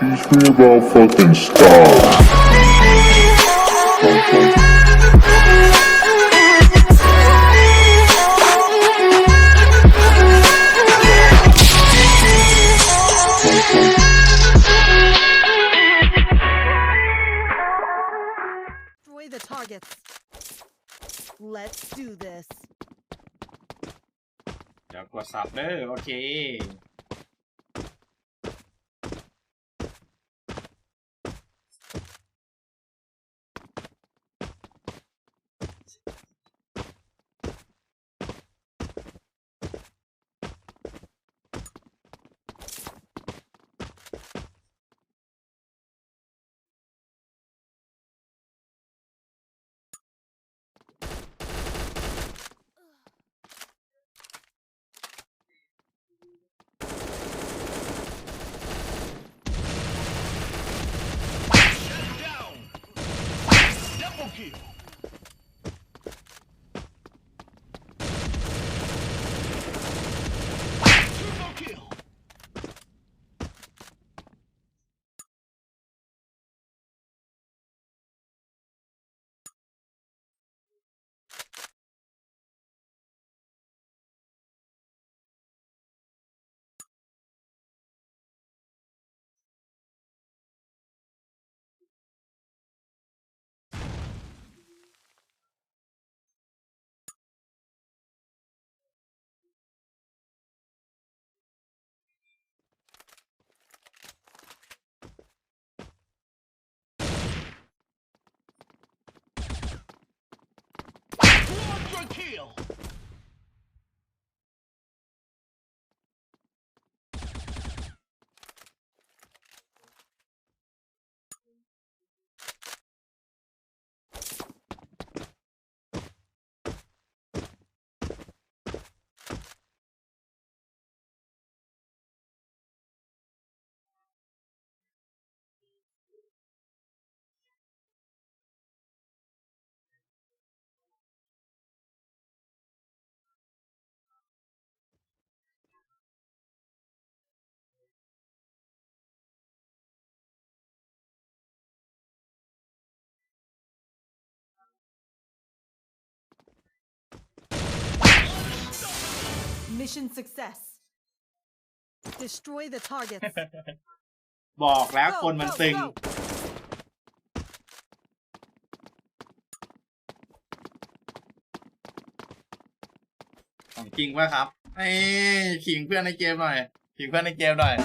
Teach me about fucking stars. Destroy the targets. Let's do this. เดี๋ยวกดสับเด้อโอเค Kill. Kill. Mission success. Destroy the targets. บอกแล้ว Go, คนมัน go, ตึง go. ของจริงป่ะครับเอ้ยขิงเพื่อนในเกมหน่อยขิงเพื่อนในเกมหน่อย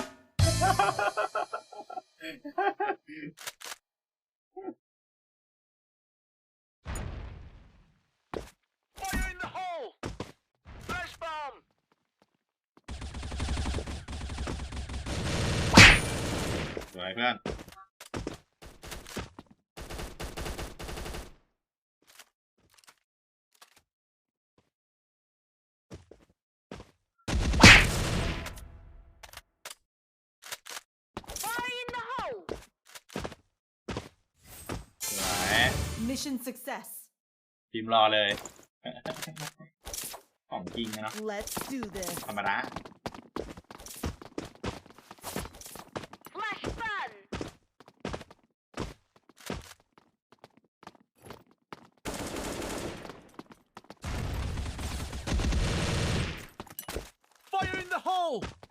สวยเพื่อน Fire in the hole. สวย Mission success. ทีมรอเลย ของจริงนะเนาะ Let's do this. ธรรมดา No!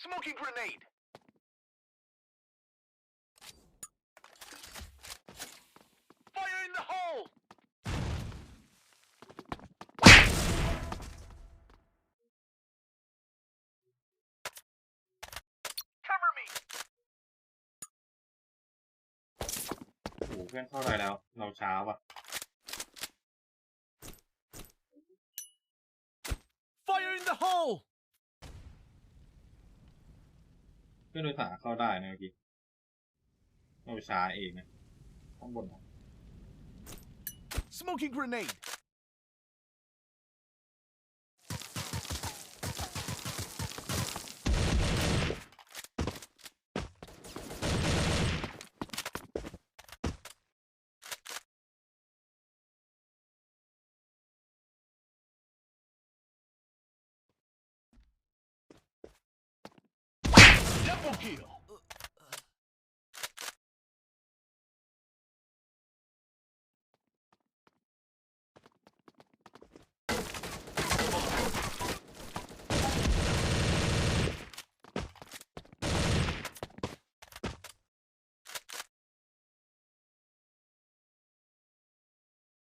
Smoking grenade. Fire in the hole. Cover me. โอ้โหเพื่อนเข้าไรแล้ว เราช้าป่ะ hole! เพื่อนโดยสารเข้าได้นะเมื่อกี้เราช้าเองนะข้างบนนะ Smoking grenade! kill!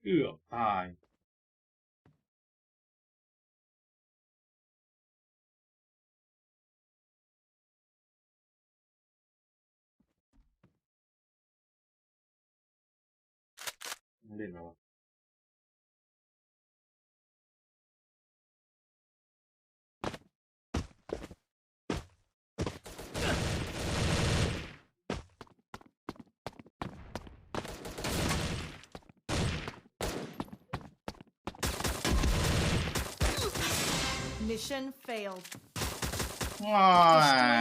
เกือบตาย ไม่เล่นแล้ววะ Mission failed. ว้า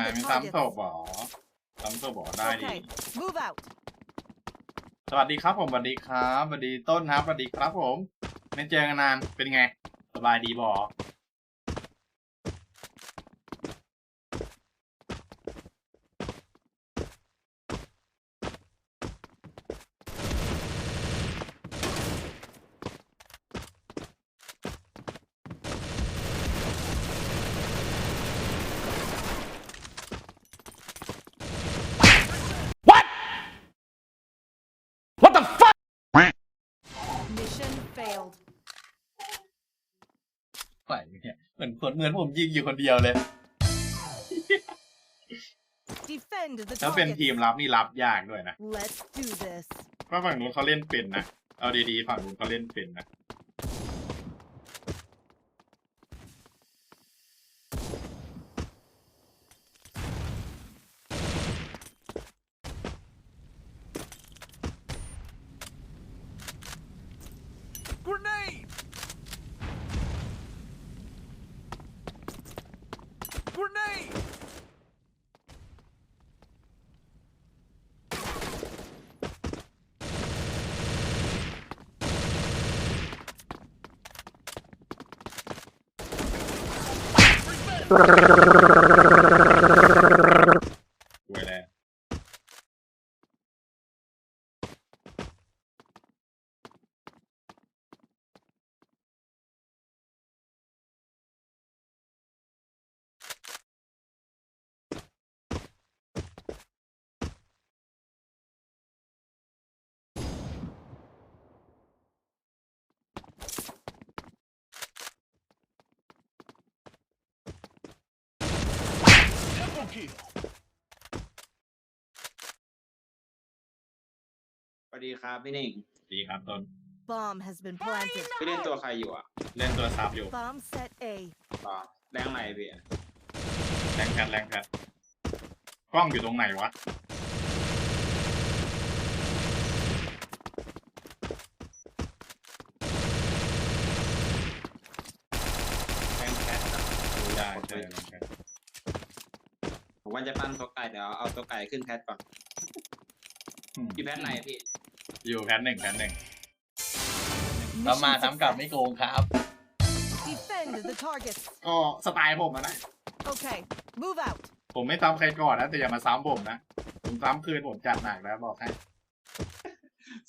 ยมีซ้ำศพเหรอซ้ำศพเหรอได้ดิ Okay, move out. สวัสดีครับผมสวัสดีครับสวัสดีต้นครับสวัสดีครับผมไม่เจอกันนานเป็นไง สบายดีบอ What the fuck? Mission failed. ไหวเนี่ยเหมือ นคนเหมือนผมยิงอยู่คนเดียวเลย Defend the แล้วเป็น target. ทีมรับนี่รับยากด้วยนะ Let's do this. เพราะฝั่งนู้นเขาเล่นเป็นนะ เอาดีๆ ฝั่งนู้นเขาเล่นเป็นนะ Quay nè kill! สวัสดีครับพี่หนึ่งดีครับต้น Bomb has been planted. พี่เล่นตัวใครอยู่อะเล่นตัวซับอยู่ Bomb set A. ต่อแรงไหนพี่แรงแพทแรงแพทกล้องอยู่ตรงไหนวะ แรงแคทอะ ได้ใช่แรงแพท ผมว่าจะปั้นตัวไก่เดี๋ยวเอาตัวไก่ขึ้นแพทก่อนอืมพี่แพทไหนพี่อยู่แพทหนึ่งแพทหนึ่งเรามา Mission ทำกลับ success. ไม่โกงครับ Defend the targets. ก็สไตล์ผมอะนะ Okay, move out. ผมไม่ซ้ำใครก่อนนะ แต่อย่ามาซ้ำผมนะ ผมซ้ำคืนผมจัดหนักแล้วบอกให้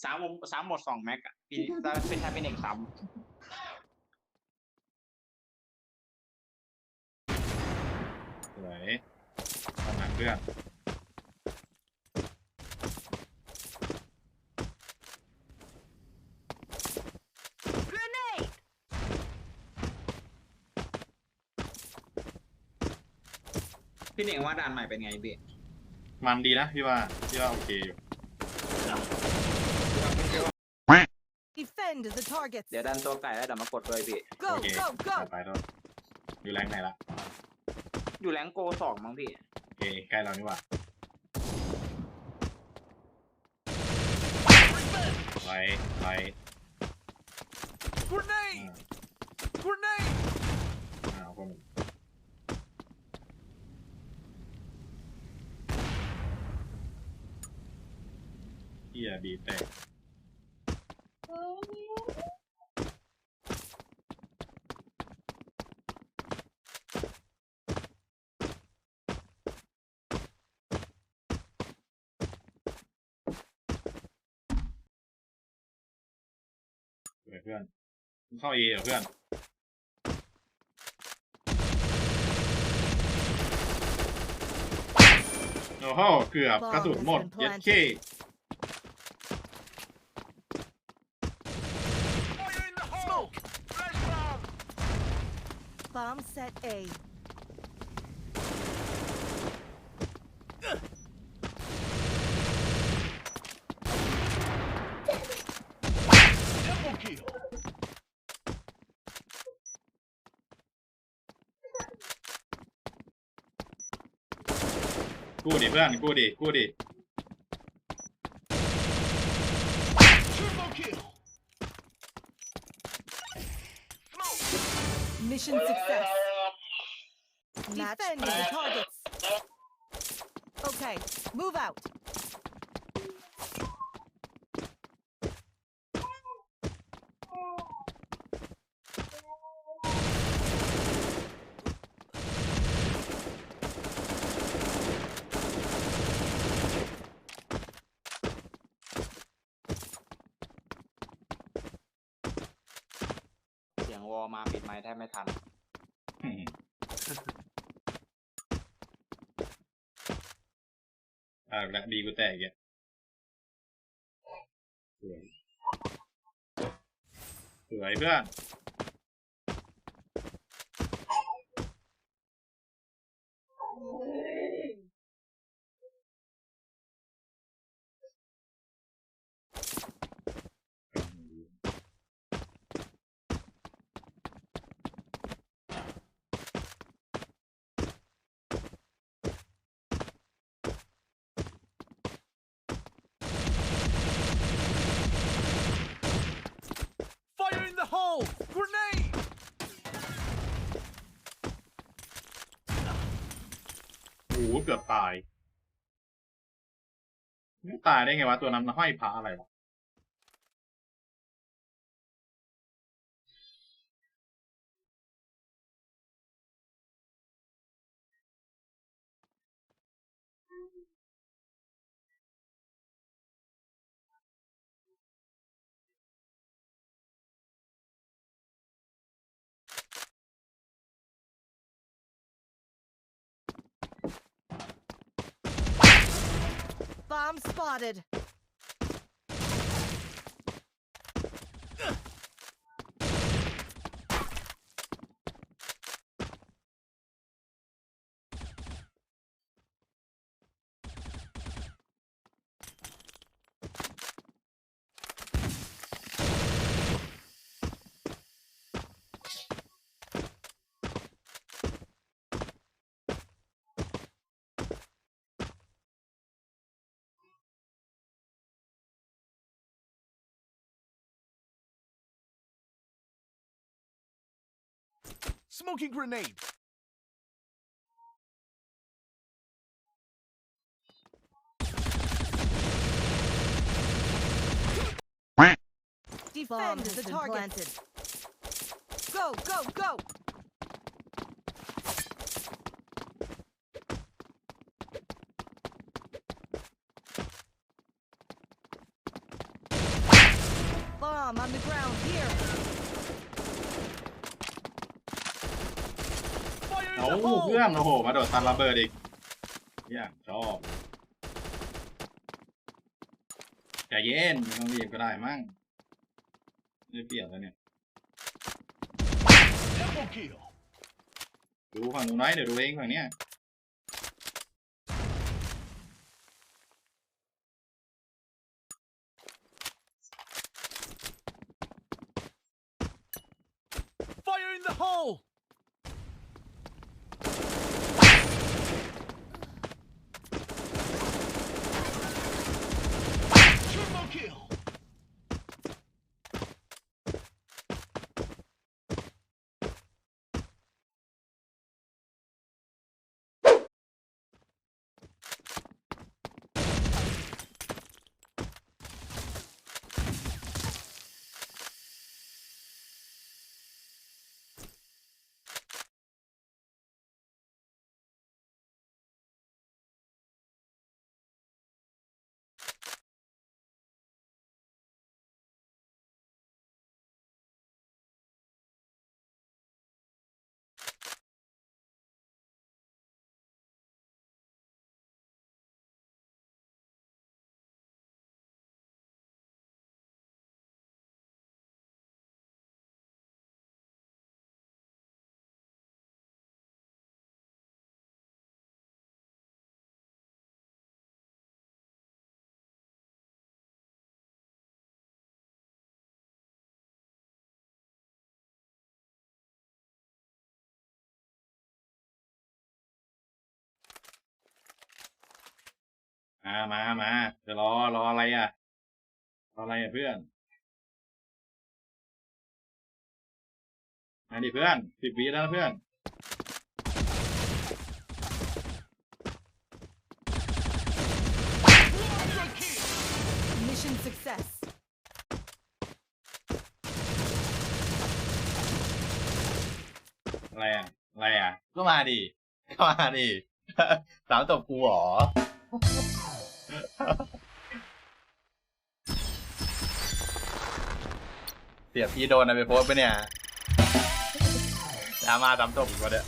สามวงสามหมดสองแม็กอะพี่ถ้าเป็นแค่พี่หนึ่งสามสวย ทำหนักเพื่อน Grenade! พี่หนึ่งว่าด่านใหม่เป็นไงพี่มันดีนะพี่ว่าพี่ว่าโอเคอยู่ Defend the targets. เดี๋ยวดันตัวไก่แล้วเดี๋ยวมากดด้วยพี่โอ Go, เค go, จัด go. ไปแล้วอยู่แรงไหนละอยู่แรงโกสองมั้งพี่โอ เคใกล้เรานี่หว่าไปไป Grenade! Grenade! อ่าคนเฮียบีแตกเฮ้ยเพื่อนมึงเข้าเอเหรอเพื่อนโอ้โหเกือบกระสุนหมดเย็ดเค Fire in the hole! Flashbang! Bomb set A. กู้ดิเพื่อน กู้ดิ กู้ดิ Triple kill! Mission success. Match Defend the targets. Okay, move out. งวอมาปิดไม้แทบไม่ทัน อ่าและดีกูแตกอีกอะสวยสวยเพื่อน Fire in the hole! Grenade! โอ้โห เกือบตายไม่ตายได้ไงวะตัวนั้นมันห้อยพระอะไรวะ Bomb spotted. Smoking grenade! Defend the target. planted. Go, go, go. Bomb on the ground here. อา the เพื่ hole! อนโอ้โห มาโดดตันระเบิดอีกเนี่ยชอบใจเย็นไม่ต้องรีบก็ได้มั้งไม่เปลี่ยนแล้วเนี่ย Double kill! ดูฝั่งนู้นน้อยเดี๋ยวดูเองฝั่งเนี้ย Fire in the hole! kill. มามามาจะรอรออะไรอะรออะไรอะเพื่อนมาดิเพื่อนสิบวิแล้วนะเพื่อน Mission success. อะไรอะอะไรอะก็มาดิก็มาดิสามตบกูเหรอ เสียพี่โดนอะไปโพสไปเนี่ยดราม่าตามตบอีกวะเนี่ย